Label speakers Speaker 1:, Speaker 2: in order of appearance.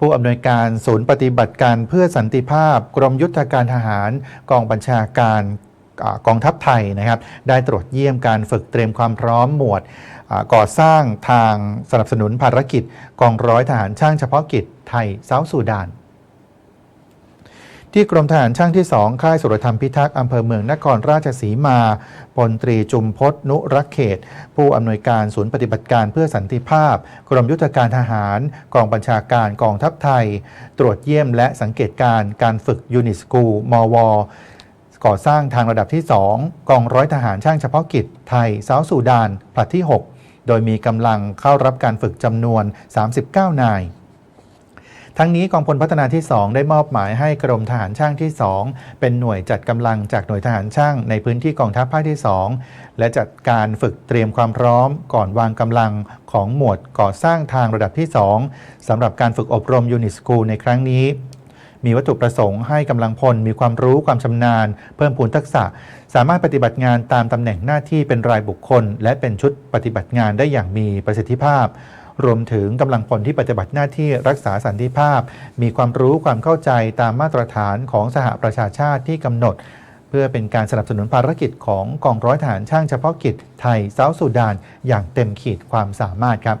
Speaker 1: ผู้อำนวยการศูนย์ปฏิบัติการเพื่อสันติภาพ กรมยุทธการทหารกองบัญชาการกองทัพไทยนะครับ ได้ตรวจเยี่ยมการฝึกเตรียมความพร้อมหมวดก่อสร้างทางสนับสนุนภารกิจ กองร้อยทหารช่างเฉพาะกิจไทยเซาท์สูดาน ที่กรมทหารช่างที่ 2 ค่ายสุรธรรมพิทักษ์อำเภอเมืองนครราชสีมาพลตรีจุมพศนุรักเขต ผู้อำนวยการศูนย์ปฏิบัติการเพื่อสันติภาพ กรมยุทธการทหาร กองบัญชาการกองทัพไทย ตรวจเยี่ยมและสังเกตการการฝึกยูนิสกูมวก่อสร้างทางระดับที่ 2 กองร้อยทหารช่างเฉพาะกิจไทยเซาท์ซูดานผลัดที่ 6 โดยมีกำลังเข้ารับการฝึกจำนวน 39 นาย ทั้งนี้กองพลพัฒนาที่ 2 ได้มอบหมายให้กรมทหารช่างที่ 2 เป็นหน่วยจัดกำลังจากหน่วยทหารช่างในพื้นที่กองทัพภาคที่ 2 และจัดการฝึกเตรียมความพร้อม ก่อนวางกำลังของหมวดก่อสร้างทางระดับที่ 2สำหรับการฝึกอบรมยูนิสคูลในครั้งนี้มีวัตถุประสงค์ให้กำลังพลมีความรู้ความชำนาญ เพิ่มพูนทักษะ สามารถปฏิบัติงานตามตำแหน่งหน้าที่เป็นรายบุคคล และเป็นชุดปฏิบัติงานได้อย่างมีประสิทธิภาพ รวมถึงกำลังพลที่ปฏิบัติหน้าที่รักษาสันติภาพ มีความรู้ความเข้าใจตามมาตรฐานของสหประชาชาติที่กำหนด เพื่อเป็นการสนับสนุนภารกิจของกองร้อยทหารช่างเฉพาะกิจไทยเซาท์สุดาน อย่างเต็มขีดความสามารถครับ